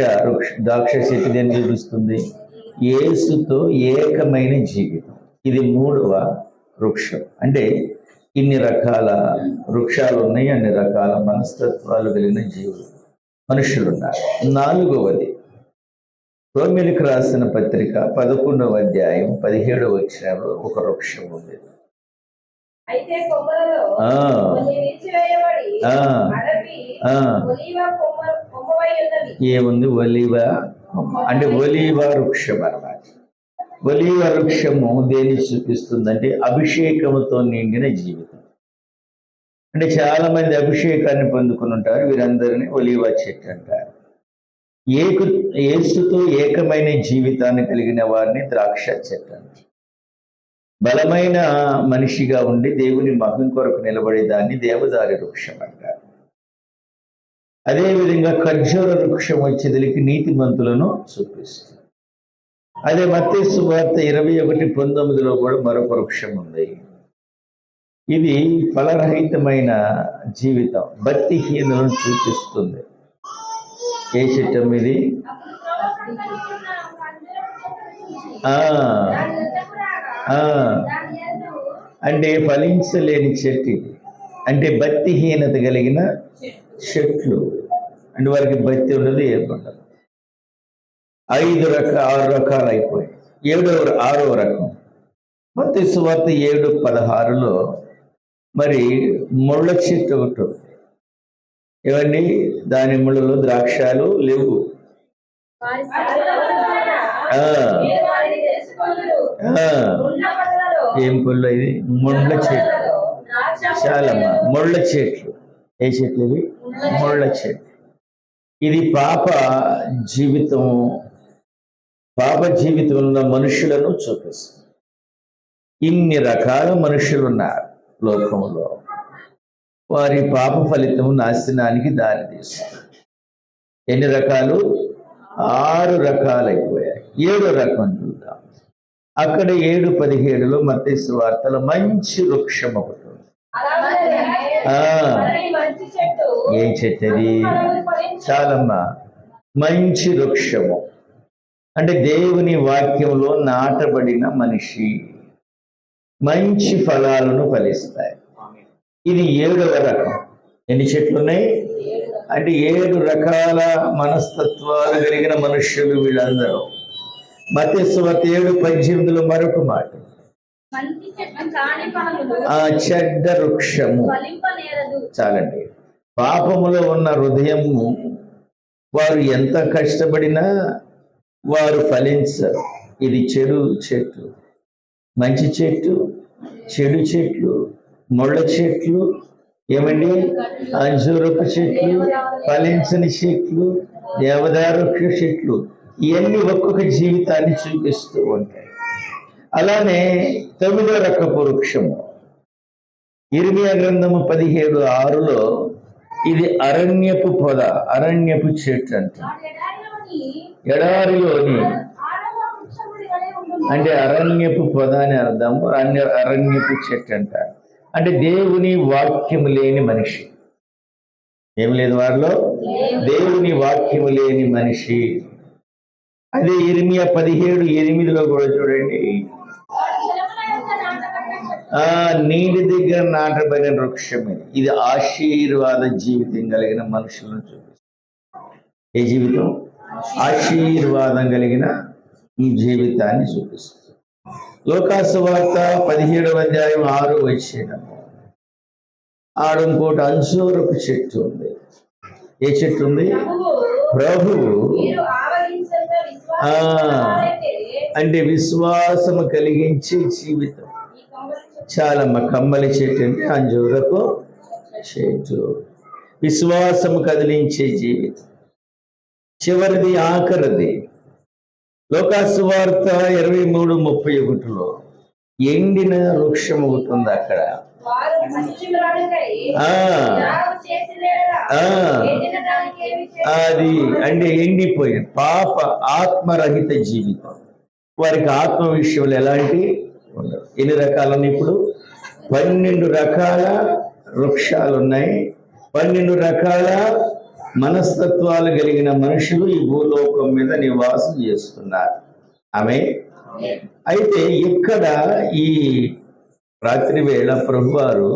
వృక్ష ద్రాక్ష చెట్టు చూపిస్తుంది. ఏసుతో ఏకమైన జీవితం ఇది మూడవ వృక్షం. అంటే ఇన్ని రకాల వృక్షాలు ఉన్నాయి అన్ని రకాల మనస్తత్వాలు కలిగిన జీవులు. మనుషులు ఉన్నారు నాలుగవది. రోమిలికి రాసిన పత్రిక పదకొండవ అధ్యాయం పదిహేడవ వచ్చినప్పుడు ఒక వృక్షం ఉంది. ఏముంది? ఒలివ. అంటే ఒలివ వృక్షం అన్నమాట. ఒలివ వృక్షము దేన్ని చూపిస్తుందంటే అభిషేకముతో నిండిన జీవితం. అంటే చాలా మంది అభిషేకాన్ని పొందుకుని ఉంటారు వీరందరినీ ఒలివ చెట్టు అంటారు. ఏకు ఏసుతో ఏకమైన జీవితాన్ని కలిగిన వారిని ద్రాక్ష చెట్టు అంటారు. బలమైన మనిషిగా ఉండి దేవుని మహిమ కొరకు నిలబడే దాన్ని దేవదారి వృక్షం అంటారు. అదేవిధంగా ఖర్జూర వృక్షం వచ్చేదిలికి నీతిమంతులను చూపిస్తుంది. అదే మత్తే సువార్త ఇరవై ఒకటి పంతొమ్మిదిలో కూడా మరొక వృక్షం ఉంది. ఇది ఫలరహితమైన జీవితం భక్తిహీనులను చూపిస్తుంది ఏ చిట్టం ఇది? అంటే ఫలించలేని చెట్టు. అంటే భక్తిహీనత కలిగిన చెట్లు. అంటే వారికి భక్తి ఉండదు ఏముండదు ఐదు రక ఆరు రకాలు అయిపోయాయి ఏడవ ఆరో రకం. మొత్తం సువార్త ఏడు పదహారులో మరి ముళ్ళ చెట్టు ఒకటి ఏమండి దాని ముళ్ళలో ద్రాక్షాలు లేవు. ఏం పుల్ల ఇది? ముళ్ళ చెట్లు. చాలమ్మా ముళ్ళ చెట్లు. ఏ చెట్లు ఇవి? ముళ్ళ చెట్లు. ఇది పాప జీవితం. పాప జీవితంలో ఉన్న మనుషులను చూపిస్తుంది. ఇన్ని రకాల మనుషులు ఉన్నారు లోకంలో. వారి పాప ఫలితం నాశనానికి దారి తీస్తుంది. ఎన్ని రకాలు? ఆరు రకాలైపోయాయి. ఏడో రకం చూద్దాం. అక్కడ ఏడు పదిహేడులో మత్స్సు వార్తలో మంచి వృక్షం ఒకటి ఏం చెట్టు అది. చాలమ్మా. మంచి వృక్షము. అంటే దేవుని వాక్యంలో నాటబడిన మనిషి మంచి ఫలాలను ఫలిస్తాయి. ఇది ఏడవ రకం. ఎన్ని చెట్లు ఉన్నాయి అంటే ఏడు రకాల మనస్తత్వాలు కలిగిన మనుష్యులు వీళ్ళందరూ. మతేశ్వత ఏడు పద్దెనిమిదిలో మరొక మాట. ఆ చెడ్డ వృక్షము. చాలండి. పాపములో ఉన్న హృదయము వారు ఎంత కష్టపడినా వారు ఫలించరు. ఇది చెడు చెట్టు మంచి చెట్టు చెడు చెట్లు ముళ్ళ చెట్లు ఏమండి? అంజూరపు చెట్లు ఫలించని చెట్లు దేవదారుక్ష చెట్లు. ఇవన్నీ ఒక్కొక్క జీవితాన్ని చూపిస్తూ ఉంటాయి. అలానే తొమ్మిదో రకపు వృక్షము ఇర్మియా గ్రంథము పదిహేడు ఆరులో ఇది అరణ్యపు పొద అరణ్యపు చెట్టు అంట. ఎడారిలోని. అంటే అరణ్యపు పొద అని అర్థము అరణ్య అరణ్యపు చెట్టు అంట. అంటే దేవుని వాక్యము లేని మనిషి. ఏం లేదు వారిలో? దేవుని వాక్యము లేని మనిషి. అదే ఇర్మియా పదిహేడు ఎనిమిదిలో కూడా చూడండి. ఆ నీటి దగ్గర నాటబడిన వృక్షం ఇది ఇది ఆశీర్వాద జీవితం కలిగిన మనుషులను చూపిస్తుంది. ఏ జీవితం? ఆశీర్వాదం కలిగిన ఈ జీవితాన్ని చూపిస్తుంది. లోకాసువార్త పదిహేడవ అధ్యాయం ఆరు వచ్చినము ఆడు ఇంకోటి అంశూరపు చెట్టు ఉంది. ఏ చెట్టు ఉంది? ప్రభువు ప్రభువు మీరు ఆవగించంత ఆ. విశ్వాసమైతే అంటే విశ్వాసము కలిగించే జీవితం. చాలా మా చాలమ్మ కమ్మలి చెట్టు అంటే అంజూరపు చెట్టు. విశ్వాసము కదిలించే జీవితం. చివరిది ఆఖరిది. లోకాసు వార్త ఇరవై మూడు ముప్పై ఒకటిలో ఎండిన వృక్షం ఒకటి ఉంది అక్కడ. అది అంటే ఎండిపోయిన పాప ఆత్మరహిత జీవితం. వారికి ఆత్మ విషయంలో ఎలాంటి ఎన్ని రకాలు ఇప్పుడు? పన్నెండు రకాల వృక్షాలు ఉన్నాయి పన్నెండు రకాల మనస్తత్వాలు కలిగిన మనుషులు ఈ భూలోకం మీద నివాసం చేస్తున్నారు. ఆమె అయితే ఇక్కడ ఈ రాత్రి వేళ ప్రభువారు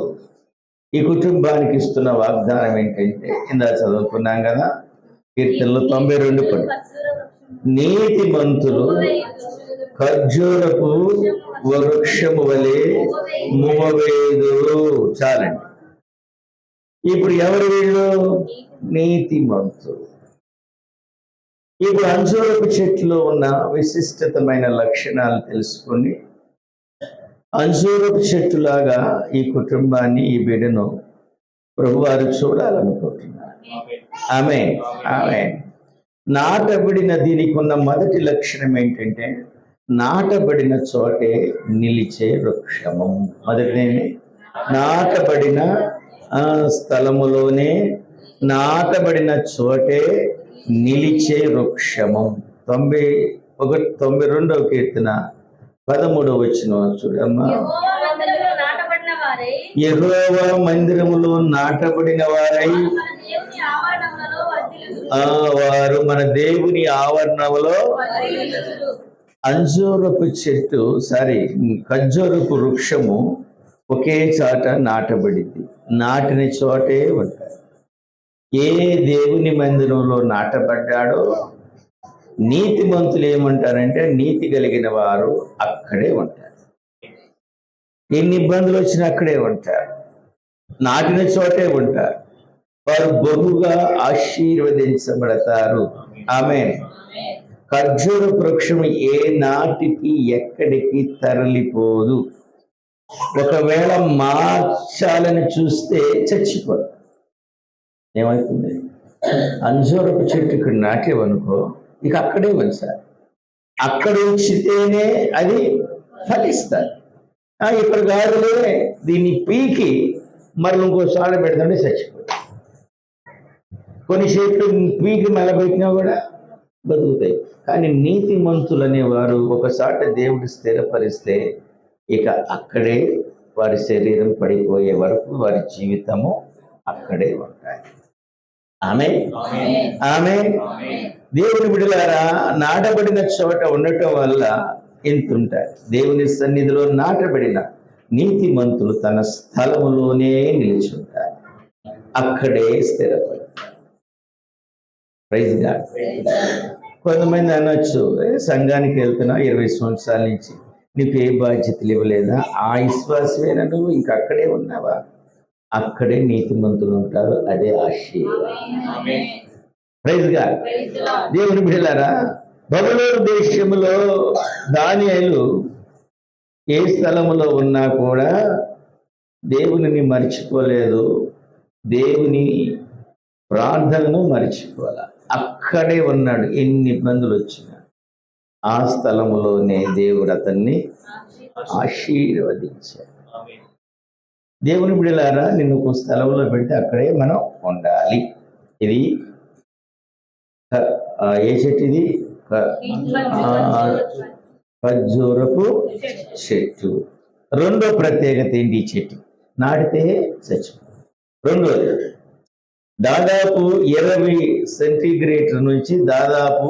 ఈ కుటుంబానికి ఇస్తున్న వాగ్దానం ఏంటంటే ఇందా చదువుకున్నాం కదా కీర్తనలో తొంభై రెండు పడు. నీతి మంతులు ఖర్జూరపు వృక్షము వలె మూవవేదు చాలండి. ఇప్పుడు ఎవరు వీళ్ళు? నీతి మంతులు. ఇప్పుడు అంజూరపు చెట్టులో ఉన్న విశిష్టతమైన లక్షణాలు తెలుసుకొని అంజూరపు చెట్టులాగా ఈ కుటుంబాన్ని ఈ బిడ్డను ప్రభువారు చూడాలనుకుంటున్నారు. ఆమె ఆమె నాటబడిన దీనికి ఉన్న మొదటి లక్షణం ఏంటంటే నాటబడిన చోటే నిలిచే వృక్షము. మొదటినేమి నాటబడిన స్థలములోనే నాటబడిన చోటే నిలిచే వృక్షము. తొంభై ఒకటి తొంభై రెండవ కీర్తన పదమూడవ వచ్చిన చూడమ్మా మందిరములో నాటబడిన వారై వారై మన దేవుని ఆవరణములలో వర్ధిల్లుదురు. ఆ వారు మన దేవుని ఆవరణములో వర్ధిల్లుదురు. అంజూరపు చెట్టు సారీ ఖర్జూరపు వృక్షము ఒకే చాట నాటబడింది నాటిన చోటే ఉంటాయి ఏ దేవుని మందిరంలో నాటబడ్డాడో నీతిమంతులు ఏమంటారంటే నీతి కలిగిన వారు అక్కడే ఉంటారు. ఎన్ని ఇబ్బందులు వచ్చినా అక్కడే ఉంటారు. నాటిన చోటే ఉంటారు. వారు బహుగా ఆశీర్వదించబడతారు. ఆమె ఖర్జూర వృక్షం ఏ నాటికి ఎక్కడికి తరలిపోదు. ఒకవేళ మార్చాలని చూస్తే చచ్చిపోదు. ఏమవుతుంది అంజూరపు చెట్టు ఇక్కడ నాటేవనుకో ఇక అక్కడే ఉంచాలి. అక్కడ ఉంచితేనే అది ఫలిస్తారు ఇక్కడ కాదులే దీన్ని పీకి మరి ఇంకో సాడ పెడతాంటే చచ్చిపోతుంది కొన్ని చెట్లు పీకి మెలబెట్టినా కూడా బతుకుతాయి. కానీ నీతిమంతులు అనేవారు ఒకసాట దేవుడు స్థిరపరిస్తే ఇక అక్కడే వారి శరీరం పడిపోయే వరకు వారి జీవితము అక్కడే ఉంటాయి. ఆమె ఆమె దేవుని బిడలారా నాటబడిన చోట ఉండటం వల్ల ఎంత ఉంటాయి దేవుని సన్నిధిలో నాటబడిన నీతిమంతులు తన స్థలములోనే నిలిచుంటారు. అక్కడే స్థిరపడతారు. ప్రైజ్ కొంతమంది అనొచ్చు సంఘానికి వెళ్తున్నా ఇరవై సంవత్సరాల నుంచి నీకు ఏ బాధ్యతలు ఇవ్వలేదా? ఆ విశ్వాసమేనా నువ్వు? ఇంకా అక్కడే ఉన్నావా? అక్కడే నీతిమంతులు ఉంటారు అదే ఆశీర్వాదం. Praise God Praise the Lord. దేవుని బిడ్డలారా బబులోను దేశంలో దానియలు ఏ స్థలములో ఉన్నా కూడా దేవునిని మర్చిపోలేదు. దేవుని ప్రార్థనను మర్చిపోలే. అక్కడే ఉన్నాడు. ఎన్ని ఇబ్బందులు వచ్చినా ఆ స్థలములోనే దేవుడు అతన్ని ఆశీర్వదించాడు. దేవుని బిడలారా నిన్ను ఒక స్థలంలో పెడితే అక్కడే మనం ఉండాలి. ఇది ఏ చెట్టు ఇది ఖర్జూరపు చెట్టు. రెండో ప్రత్యేకత ఏంటి ఈ చెట్టు? నాటితే చచ్చిపోతుంది రెండోది దాదాపు ఇరవై సెంటీగ్రేటర్ నుంచి దాదాపు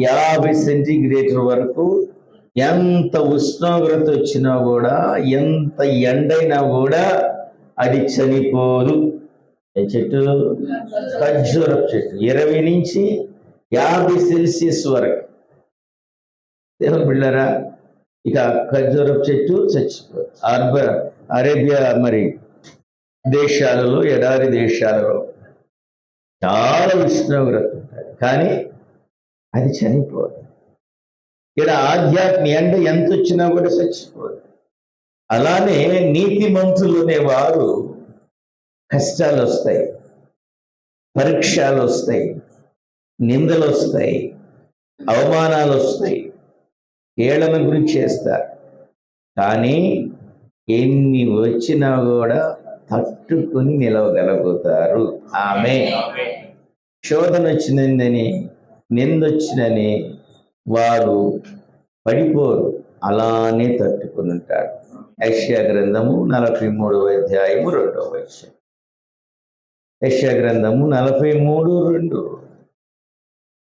యాభై సెంటీగ్రేటర్ వరకు ఎంత ఉష్ణోగ్రత వచ్చినా కూడా ఎంత ఎండైనా కూడా అది చనిపోదు. ఏ చెట్టు? ఖర్జూరపు చెట్టు. ఇరవై నుంచి యాభై సెల్సియస్ వరకు. దేవుని బిళ్ళరా ఇక ఖర్జూరపు చెట్టు చచ్చిపో అర్బ అరేబియా మరి దేశాలలో ఎడారి దేశాలలో చాలా ఉష్ణోగ్రత ఉంటుంది కానీ అది చనిపోదు. ఇక్కడ ఆధ్యాత్మిక ఎండ ఎంత వచ్చినా కూడా చచ్చిపోదు. అలానే నీతిమంతులు అనేవారు కష్టాలు వస్తాయి పరీక్షలు వస్తాయి నిందలు వస్తాయి అవమానాలు వస్తాయి ఏళ్ళను గురించి చేస్తారు కానీ ఎన్ని వచ్చినా కూడా తట్టుకుని నిలవగలుగుతారు. ఆమె శోధన వచ్చిందని నిందొచ్చినని వారు పడిపోరు. అలానే తట్టుకుని ఉంటారు యక్ష్యా గ్రంథము నలభై మూడవ అధ్యాయము రెండవ వచ్చం యక్ష్యా గ్రంథము నలభై మూడు రెండు.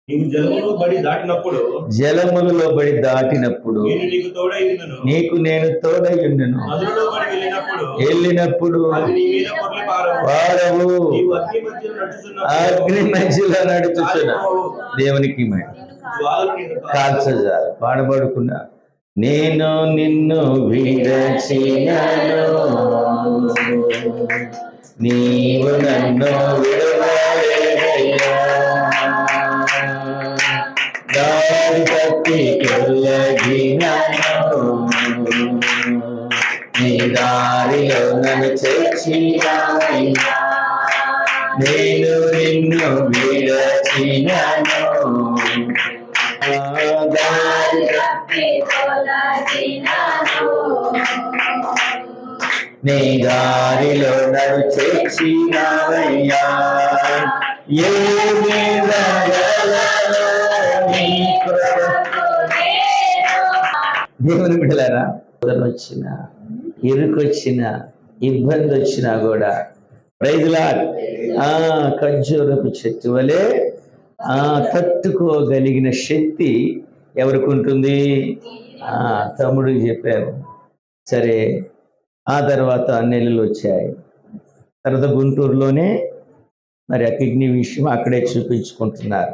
జలములో బడి దాటినప్పుడు జలములలో బడి దాటినప్పుడు నీకు నేను నదులలో బడి వెళ్ళినప్పుడు నీవు అగ్ని మధ్యలో నడుచుతున్నా దేవునికి. కాల్చజాలు. పాడబడుకున్నా నేను నిన్ను విడచినను. నీవు నన్ను విడవలేదయ్యా. దారి నీ దారిలో నన్ను చేర్చినావయ్యా. నేను నిన్ను విడచినను. నీ దారిలో నన్ను చేర్చినావయ్యా ఏ దేవుని బిడ్డలారా ఉదయం వచ్చిన ఇరుకొచ్చిన ఇబ్బంది వచ్చినా కూడా రైతులా ఆ ఖర్జూరపు చెట్టు వలె ఆ తట్టుకోగలిగిన శక్తి ఎవరికి ఉంటుంది? ఆ తమ్ముడికి చెప్పారు సరే ఆ తర్వాత నెలలు వచ్చాయి. తర్వాత గుంటూరులోనే మరి ఆ కిడ్నీ విషయం అక్కడే చూపించుకుంటున్నారు.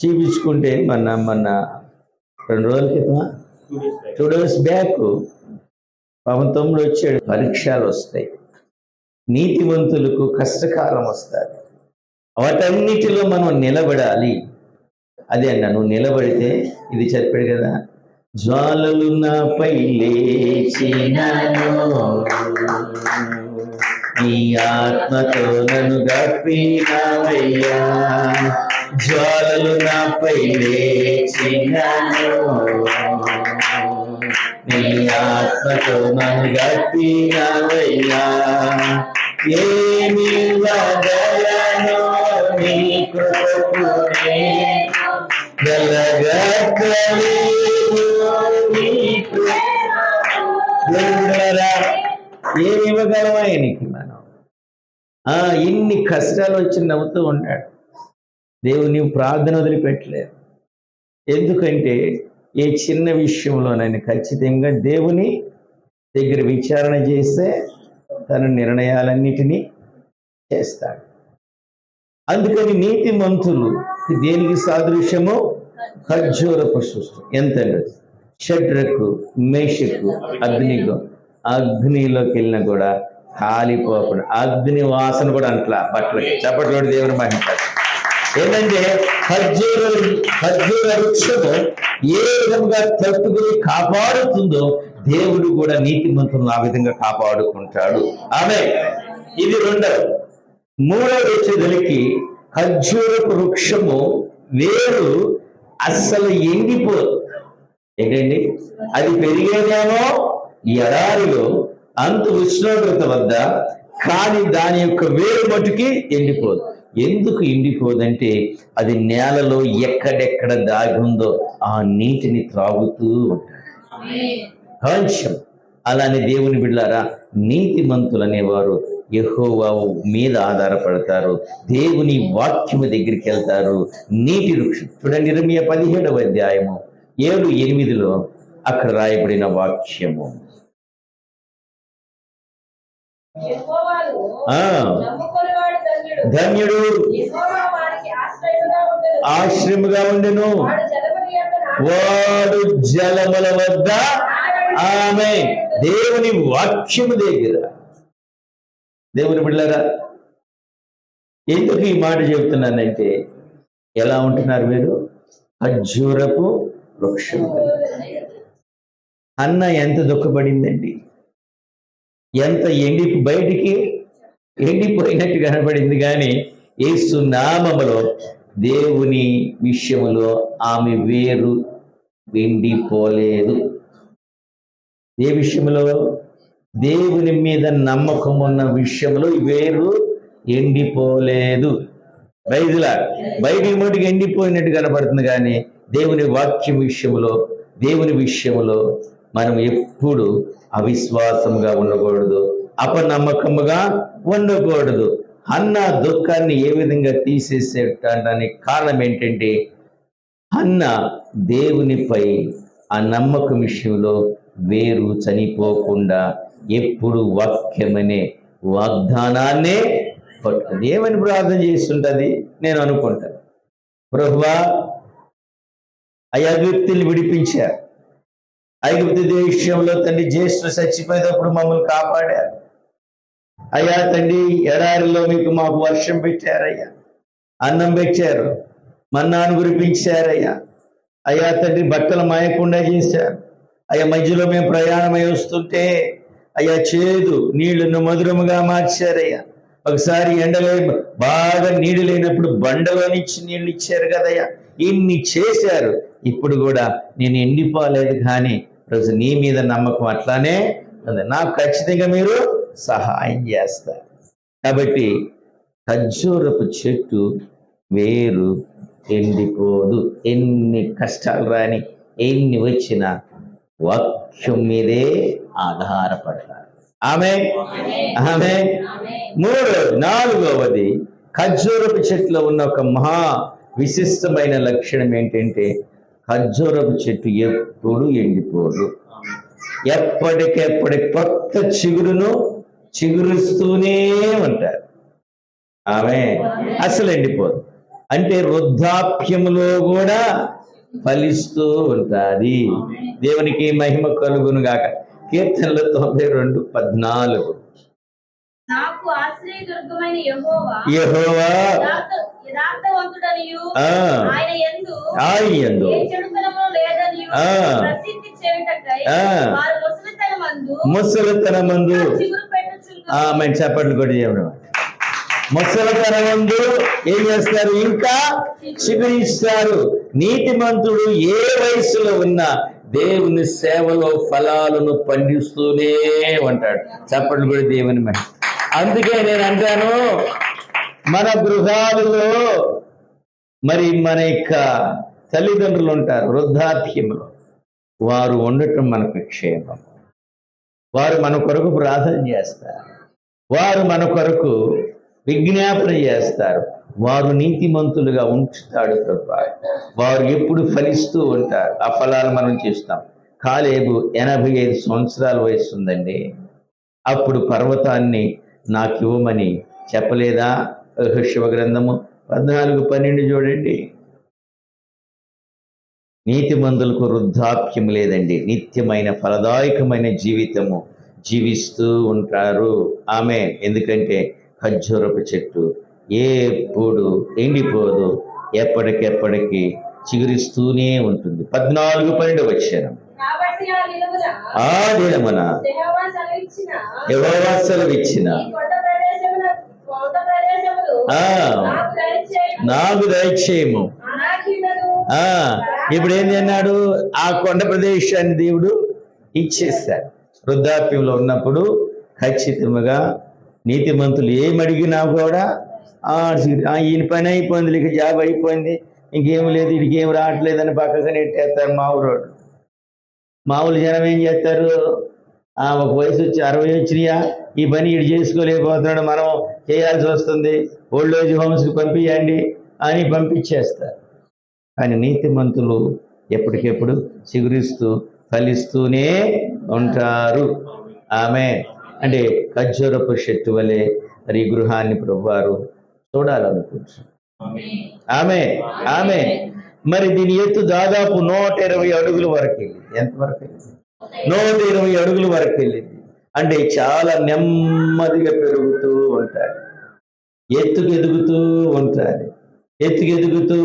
చూపించుకుంటే మొన్న మొన్న రెండు రోజుల క్రితమా? టూ డేస్ బ్యాక్ పవన్ తమ్ముడు వచ్చాడు. పరీక్షలు వస్తాయి. నీతివంతులకు కష్టకాలం వస్తుంది. వాటన్నిటిలో మనం నిలబడాలి. అదే అన్న నువ్వు నిలబడితే ఇది చెప్పాడు కదా జ్వాలలు నాపై లేచినను నీ ఆత్మతో నన్ను గప్పినవయ్యా జ్వాలలు నాపై లేచినను. నీ ఆత్మతో నన్ను గట్టినవయ్యా ఏమి వదలను? నీ కృపకు నేను వెలగక్కలేను ఏమి ఇవ్వగలమా ఆయనకి మనం? ఇన్ని కష్టాలు వచ్చి నవ్వుతూ ఉంటాడు. దేవుని ప్రార్థన వదిలిపెట్టలేదు. ఎందుకంటే ఏ చిన్న విషయంలోనైనా ఖచ్చితంగా దేవుని దగ్గర విచారణ చేస్తే తన నిర్ణయాలన్నిటినీ చేస్తాడు. అందుకని నీతి మంతులు దేనికి సాదృశ్యము? ఖర్జూరపు సృష్టి. ఎంత షడ్రకు మేషకు అగ్నికు అగ్నిలోకి వెళ్ళినా కూడా కాలిపోకుండా అగ్ని వాసన కూడా అంట్లా బట్టలకి. చప్పట్లో దేవుని మహిళ ఏంటంటే ఖర్జూర ఖర్జూర వృక్షము ఏ విధంగా తట్టుకుని కాపాడుతుందో దేవుడు కూడా నీతిమంతులను ఆ విధంగా కాపాడుకుంటాడు. ఆమె. ఇది రెండవ. మూడవ వచ్చేదలికి ఖర్జూరపు వృక్షము వేరు అస్సలు ఎండిపోదు. ఏంటండి అది పెరిగేదేమో ఎడారిలో అంత ఉష్ణోగ్రత వద్ద కానీ దాని యొక్క వేరు మటుకి ఎండిపోదు. ఎందుకు ఎండిపోదంటే అది నేలలో ఎక్కడెక్కడ దాగి ఉందో ఆ నీటిని త్రాగుతూ ఉంటాడు. అలానే దేవుని బిడ్డారా నీతిమంతులు అనేవారు యహోవా మీద ఆధారపడతారు దేవుని వాక్యము దగ్గరికి వెళ్తారు. నీటి వృక్షం. చూడండి ఇరవై పదిహేడవ అధ్యాయము ఏడు ఎనిమిదిలో అక్కడ రాయబడిన వాక్యము. ధన్యుడు. ఆశ్రయముగా ఉండును. ఆశ్రముగా ఉండెను. వాడు జలముల వాడు వద్ద ఆమె దేవుని వాక్యము దగ్గర. దేవుని బిళ్ళరా ఎందుకు ఈ మాట చెబుతున్నానంటే ఎలా ఉంటున్నారు మీరు? ఖర్జూరపు వృక్షం. అన్న ఎంత దుఃఖపడిందండి? ఎంత ఎండి బయటికి ఎండిపోయినట్టు కనబడింది కానీ ఏసునామములో దేవుని విషయములో ఆమె వేరు ఎండిపోలేదు. ఏ విషయంలో దేవుని మీద నమ్మకం ఉన్న విషయంలో వేరు ఎండిపోలేదు. బైజులా బయటికి మటుకు ఎండిపోయినట్టు కనబడుతుంది కానీ దేవుని వాక్యం విషయంలో దేవుని విషయంలో మనం ఎప్పుడు అవిశ్వాసంగా ఉండకూడదు అపనమ్మకముగా ఉండకూడదు. అన్న దుఃఖాన్ని ఏ విధంగా తీసేసేటానికి కారణం ఏంటంటే అన్న దేవునిపై ఆ నమ్మకం విషయంలో వేరు చనిపోకుండా ఎప్పుడు వాక్యమనే వాగ్దానాన్నే పట్టుకుంది ఏమని ప్రార్థన చేస్తుంటది నేను అనుకుంటాను. ప్రభువా ఐగుప్తుల్ని విడిపించారు ఐగుప్తు దేశంలో తండ్రి జ్యేష్ఠులు చచ్చిపోయేటప్పుడు మమ్మల్ని కాపాడారు. అయ్యా తండ్రి ఎడారిలో మీకు మాకు వర్షం పెట్టారయ్యా. అన్నం పెట్టారు మన్నాను కురిపించారయ్యా. అయ్యా తండ్రి బట్టలు మాయకుండా చేశారు. అయ్యా మధ్యలో మేము ప్రయాణమై వస్తుంటే అయ్యా చేదు నీళ్ళను మధురముగా మార్చారయ్యా. ఒకసారి ఎండలో బాగా నీళ్ళు లేనప్పుడు బండలో నుంచి నీళ్ళు ఇచ్చారు కదయ్యా. ఇన్ని చేశారు ఇప్పుడు కూడా నేను ఎండిపోలేదు కానీ రోజు నీ మీద నమ్మకం అట్లానే ఉంది. నాకు ఖచ్చితంగా మీరు సహాయం చేస్తారు. కాబట్టి ఖర్జూరపు చెట్టు వేరు ఎండిపోదు. ఎన్ని కష్టాలు రాని ఎన్ని వచ్చినా వాక్యం మీదే ఆధారపడతారు. ఆమె ఆమె మూడు నాలుగవది ఖర్జూరపు చెట్టులో ఉన్న ఒక మహా విశిష్టమైన లక్షణం ఏంటంటే ఖర్జూరపు చెట్టు ఎప్పుడు ఎండిపోదు. ఎప్పటికెప్పటి కొత్త చిగురును చిగురుస్తూనే ఉంటారు. ఆమె అసలు ఎండిపోదు. అంటే వృద్ధాప్యములో కూడా ఫలిస్తూ ఉంటుంది. దేవునికి మహిమ కలుగును గాక కీర్తనలు తొంభై రెండు పద్నాలుగు. యెహోవా ఆయన ముసలితనమందు చిగురు పెట్టుచుందురు. ఆమె చప్పట్లు కొట్టి చెప్పడం ముసలితనమందు ఏం చేస్తారు? ఇంకా చిగురిస్తారు. నీతిమంతుడు ఏ వయసులో ఉన్నా దేవుని సేవలో ఫలాలను పండిస్తూనే ఉంటాడు. చప్పట్లు కూడా దేవుని అందుకే నేను అంటాను మన గృహాలలో మరి మన యొక్క తల్లిదండ్రులు ఉంటారు వృద్ధాప్యంలో. వారు ఉండటం మనకు క్షేమం. వారు మన కొరకు ప్రార్థన చేస్తారు. వారు మన కొరకు విజ్ఞాపన చేస్తారు. వారు నీతిమంతులుగా ఉంచుతాడు ప్రభా. వారు ఎప్పుడు ఫలిస్తూ ఉంటారు. ఆ ఫలాలు మనం చూస్తాం. కాలేబు ఎనభై ఐదు సంవత్సరాల వయసు ఉందండి. అప్పుడు పర్వతాన్ని నాకు ఇవ్వమని చెప్పలేదా? శివ గ్రంథము పద్నాలుగు పన్నెండు చూడండి. నీతిమంతులకు వృద్ధాప్యం లేదండి. నిత్యమైన ఫలదాయకమైన జీవితము జీవిస్తూ ఉంటారు. ఆమె ఎందుకంటే ఖర్జూరపు చెట్టు ఎప్పుడు ఎండిపోదు. ఎప్పటికెప్పటికి చిగురిస్తూనే ఉంటుంది. పద్నాలుగు పన్నెండు వచ్చాను ఆ దినమున యెహోవా సెలవిచ్చిన నాకు దయచేయము. ఇప్పుడు ఏం అన్నాడు ఆ కొండ ప్రదేశాన్ని దేవుడు ఇచ్చేస్తాడు వృద్ధాప్యంలో ఉన్నప్పుడు ఖచ్చితంగా నీతిమంతులు ఏం అడిగినా కూడా ఈయన పని అయిపోయింది ఇక జాబ్ అయిపోయింది ఇంకేం లేదు వీడికి ఏం రావట్లేదని పక్కకు నెట్టేస్తారు మా ఊరోడు మామూలు జనం ఏం చేస్తారు? ఒక వయసు వచ్చి అరవై వచ్చినాయా? ఈ పని ఇటు చేసుకోలేకపోతున్నాడు మనం చేయాల్సి వస్తుంది. ఓల్డ్ ఏజ్ హోమ్స్కి పంపించండి అని పంపించేస్తారు. కానీ నీతిమంతులు ఎప్పటికెప్పుడు చిగురిస్తూ ఫలిస్తూనే ఉంటారు. ఆమె అంటే ఖర్జూరపు చెట్టు వలె మరి ఈ గృహాన్ని ప్రభువారు చూడాలనుకుంటున్నారు. ఆమె ఆమె మరి దీని ఎత్తు దాదాపు నూట ఇరవై అడుగుల వరకు వెళ్ళింది. ఎంతవరకు వెళ్ళింది? నూట ఇరవై అడుగుల వరకు వెళ్ళింది. అంటే చాలా నెమ్మదిగా పెరుగుతూ ఉంటాడు ఎత్తుకు ఎదుగుతూ ఎత్తుకెదుగుతూ ఎత్తుకు ఎదుగుతూ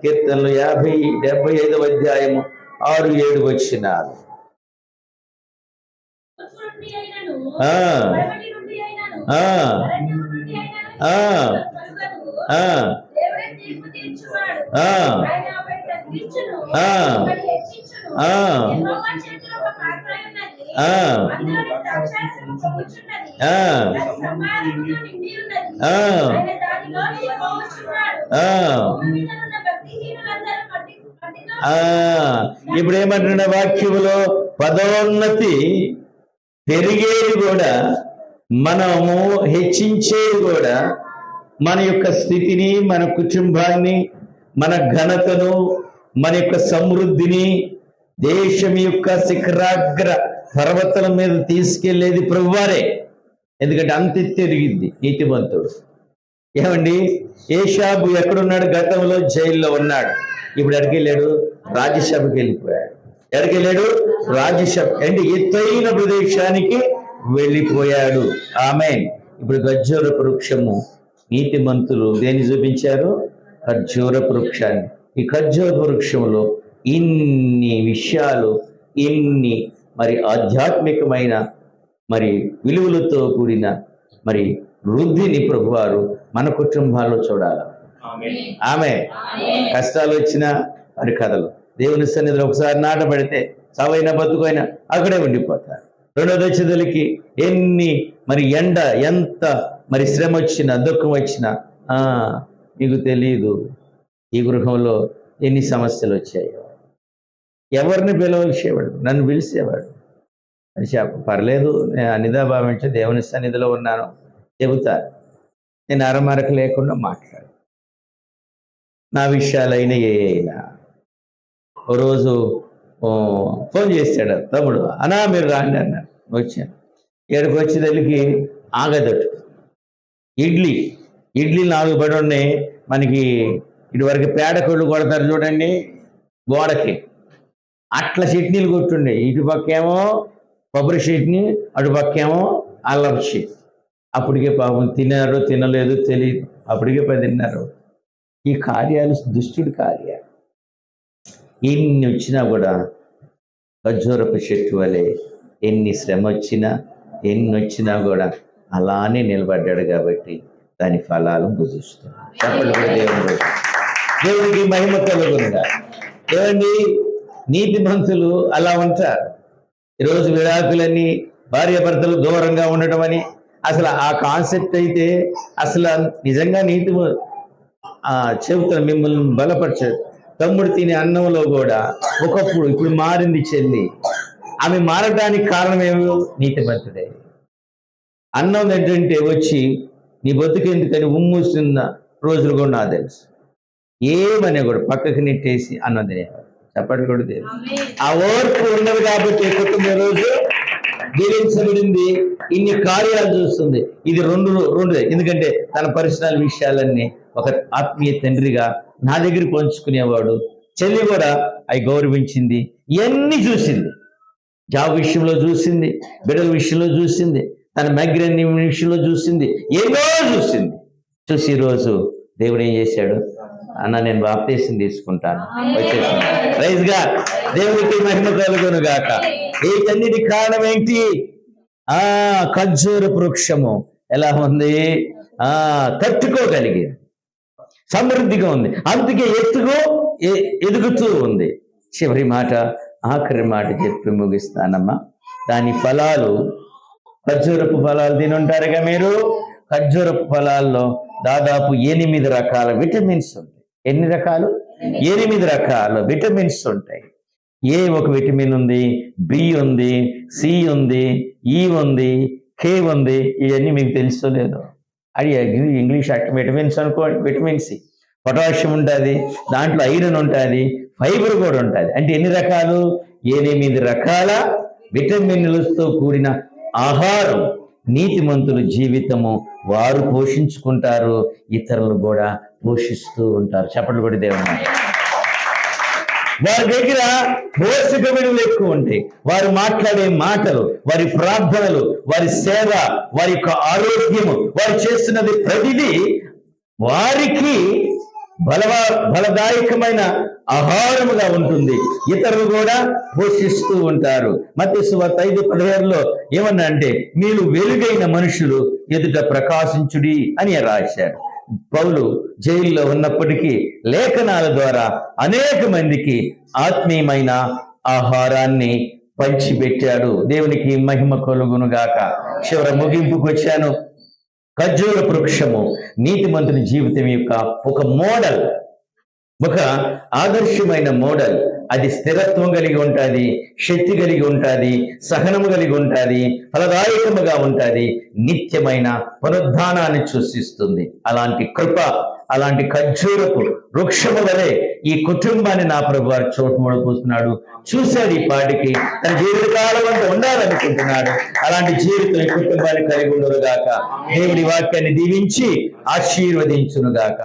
కీర్తనలు యాభై డెబ్బై ఐదవ అధ్యాయము ఆరు ఏడు వచ్చినారు ఆ. ఇప్పుడు ఏమంటున్న వాక్యములో? పదోన్నతి పెరిగేది కూడా మనము హెచ్చించేది కూడా మన యొక్క స్థితిని మన కుటుంబాన్ని మన ఘనతను మన యొక్క సమృద్ధిని దేశం యొక్క శిఖరాగ్ర పర్వతల మీద తీసుకెళ్ళేది ప్రభువారే. ఎందుకంటే అంత తిరిగింది నీతిమంతుడు. ఏమండి? ఏషాబు ఎక్కడున్నాడు గతంలో? జైల్లో ఉన్నాడు. ఇప్పుడు ఎడకెళ్ళాడు రాజ్యసభకి వెళ్ళిపోయాడు. ఎడకెళ్ళాడు రాజ్యసభ అంటే ఎత్తైన ప్రదేశానికి వెళ్ళిపోయాడు. ఆమె ఇప్పుడు గజ్జోర వృక్షము నీతిమంతులు దేని చూపించారు? ఖర్జూర వృక్షాన్ని ఈ ఖర్జూర వృక్షంలో ఇన్ని విషయాలు ఇన్ని మరి ఆధ్యాత్మికమైన మరి విలువలతో కూడిన మరి వృద్ధిని ప్రభువారు మన కుటుంబాల్లో చూడాలి. ఆమేన్. ఆమె కష్టాలు వచ్చినా మరి కథలు. దేవుని సన్నిధిలో ఒకసారి నాటబడితే చవైన బతుకైనా అక్కడే ఉండిపోతారు. రెండో దశదలకి ఎన్ని మరి ఎండ ఎంత మరి శ్రమ వచ్చినా దుఃఖం వచ్చినా ఆ నీకు తెలియదు ఈ గృహంలో ఎన్ని సమస్యలు వచ్చాయో. ఎవరిని పిలవలిసేవాడు నన్ను పిలిచేవాడు. అని చెప్ప పర్లేదు నేను అనిదా భావించి దేవుని సన్నిధిలో ఉన్నాను చెబుతా. నేను అరమరక లేకుండా మాట్లాడు. నా విషయాలైన ఏ అయినా. ఓ రోజు ఫోన్ చేశాడు తమ్ముడు అనా మీరు రాండి అన్నారు వచ్చాను ఇక్కడికి వచ్చేదలికి ఆగదట్టు. ఇడ్లీ ఇడ్లీ నాలుగు పడి ఉన్నాయి. మనకి ఇటువరకు పేడ కొళ్ళు కొడతారు చూడండి గోడకి. అట్లా చట్నీలు కొట్టుండే. ఇటు పక్కేమో కొబ్బరి చట్నీ అటుపక్కేమో అల్లం చట్నీ. అప్పటికే పాపం తినారో తినలేదు తెలియదు అప్పటికే పదిన్నారు ఈ కార్యాలు దుష్టుడి కార్యాలు. ఎన్ని వచ్చినా కూడా ఖర్జూరపు చెట్టు వలె ఎన్ని శ్రమ వచ్చినా ఎన్ని వచ్చినా కూడా అలానే నిలబడ్డాడు కాబట్టి దాని ఫలాలు భుజిస్తున్నాడు చెప్పండి దేవుడు దేవుడికి మహిమ కలుగునుగా ఏమండి నీతిమంతులు అలా ఉంటారు. ఈరోజు విడాకులన్నీ భార్యాభర్తలు దూరంగా ఉండటం అని అసలు ఆ కాన్సెప్ట్ అయితే అసలు నిజంగా నీతి ఆ చెబుతాను మిమ్మల్ని బలపరచదు. తమ్ముడు తినే అన్నంలో కూడా ఒకప్పుడు ఇప్పుడు మారింది చెల్లి. ఆమె మారడానికి కారణం ఏమో నీతిమంతుడే అన్నం ఏంటంటే వచ్చి నీ బతుకెందుకని ఉమ్మూస్తున్న రోజులు కూడా నాకు తెలుసు. ఏమనే కూడా పక్కకి నెట్టేసి అన్నం తినేవాడు. చెప్పండి కూడా తెలియదు ఆ ఓర్పు ఉన్నది కాబట్టి కుటుంబం రోజు దీవించబడింది ఇన్ని కార్యాలు చూస్తుంది. ఇది రెండు రెండు ఎందుకంటే తన పర్సనల్ విషయాలన్నీ ఒక ఆత్మీయ తండ్రిగా నా దగ్గర పంచుకునేవాడు. చెల్లి కూడా అవి గౌరవించింది. ఇవన్నీ చూసింది. జాబ్ విషయంలో చూసింది. బిడ్డల విషయంలో చూసింది. తన మైగ్రేన్ విషయంలో చూసింది. ఎన్నో చూసింది. చూసి ఈరోజు దేవుడు ఏం చేశాడు? అన్న నేను బాప్తీసం తీసుకుంటాను. వచ్చేసింది. రైజ్గా దేవుడికి మహిమ కలుగును గాక. వీటన్నిటి కారణం ఏంటి? ఆ ఖర్జూర వృక్షము. ఎలా ఉంది? ఆ తట్టుకోగలిగింది సమృద్ధిగా ఉంది. అందుకే ఎత్తుకు ఎదుగుతూ ఉంది. చివరి మాట ఆఖరి మాట చెప్పి ముగిస్తానమ్మా. దాని ఫలాలు ఖర్జూరపు ఫలాలు తినుంటారుగా మీరు? ఖర్జూరపు ఫలాల్లో దాదాపు ఎనిమిది రకాల విటమిన్స్ ఉంటాయి. ఎన్ని రకాలు? ఎనిమిది. రకాల. విటమిన్స్ ఉంటాయి. ఏ ఒక విటమిన్ ఉంది? బి ఉంది? సి ఉంది? ఈ ఉంది? కే ఉంది? ఇవన్నీ మీకు తెలుసో లేదో? అది ఇంగ్లీష్ విటమిన్స్ అనుకోండి విటమిన్ సి పొటాషియం ఉంటుంది దాంట్లో ఐరన్ ఉంటుంది ఫైబర్ కూడా ఉంటుంది. అంటే ఎన్ని రకాలు? ఎనిమిది రకాల విటమిన్లతో కూడిన ఆహారం నీతిమంతుల జీవితము వారు పోషించుకుంటారు. ఇతరులు కూడా పోషిస్తూ ఉంటారు. చెప్పండి కూడా దేవుని వారి దగ్గర పోషక విలువలు ఎక్కువ ఉంటాయి. వారు మాట్లాడే మాటలు వారి ప్రార్థనలు వారి సేవ వారి యొక్క ఆరోగ్యము వారు చేస్తున్నది ప్రతిదీ వారికి బలవా బలదాయకమైన ఆహారముగా ఉంటుంది. ఇతరులు కూడా పోషిస్తూ ఉంటారు. మధ్య వార్త ఐదు పదిహేడులో ఏమన్నా అంటే మీరు వెలుగైన మనుషులు ఎదుట ప్రకాశించుడి అని రాశారు పౌలు జైల్లో ఉన్నప్పటికీ లేఖనాల ద్వారా అనేక మందికి ఆత్మీయమైన ఆహారాన్ని పంచిపెట్టాడు. దేవునికి మహిమ కొలుగును గాక చివర ముగింపుకు వచ్చాను. ఖర్జూర వృక్షము నీతిమంతుని జీవితం యొక్క ఒక మోడల్ ఒక ఆదర్శమైన మోడల్. అది స్థిరత్వం కలిగి ఉంటుంది శక్తి కలిగి ఉంటుంది సహనము కలిగి ఉంటుంది ఫలదాయకముగా ఉంటుంది నిత్యమైన పునరుద్ధానాన్ని సూచిస్తుంది అలాంటి కృప అలాంటి ఖర్జూరపు వృక్షము వలె ఈ కుటుంబాన్ని నా ప్రభు వారు చోటు మూడపోతున్నాడు చూశాడు ఈ పాటికి తన జీవితకాలం అంతా ఉండాలనుకుంటున్నాడు. అలాంటి జీవితం ఈ కుటుంబాన్ని కలిగి ఉండరుగాక. దేవుడి వాక్యాన్ని దీవించి ఆశీర్వదించును గాక